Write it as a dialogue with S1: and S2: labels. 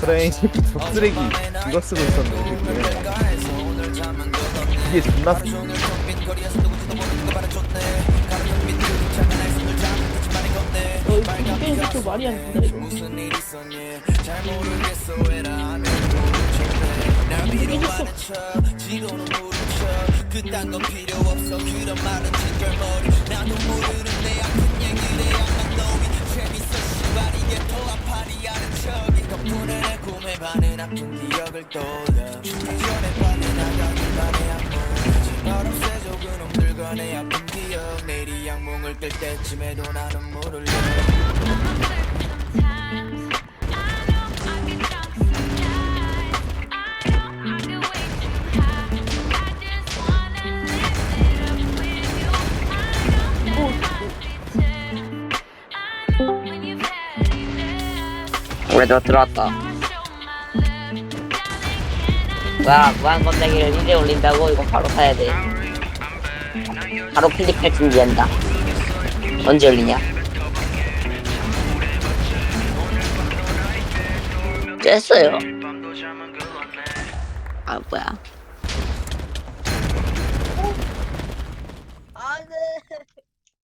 S1: 그래 이 새끼 족쓰레기 이거 쓰고 있었는데 이게 이게 존나
S2: 이게 말이 안 돼. 무슨 일 있었니? 잘 모르겠어 왜나 그딴 건 필요 없어 그런 말은 진절머리 나도 모르는 내 앞에 이안 된다, 이거. 깨졌어.
S3: 그래도 들어왔다. 뭐야, 무한 검색기를 1에 올린다고? 이거 바로 사야 돼. 바로 클릭할 준비한다. 언제 올리냐? 됐어요. 아, 뭐야.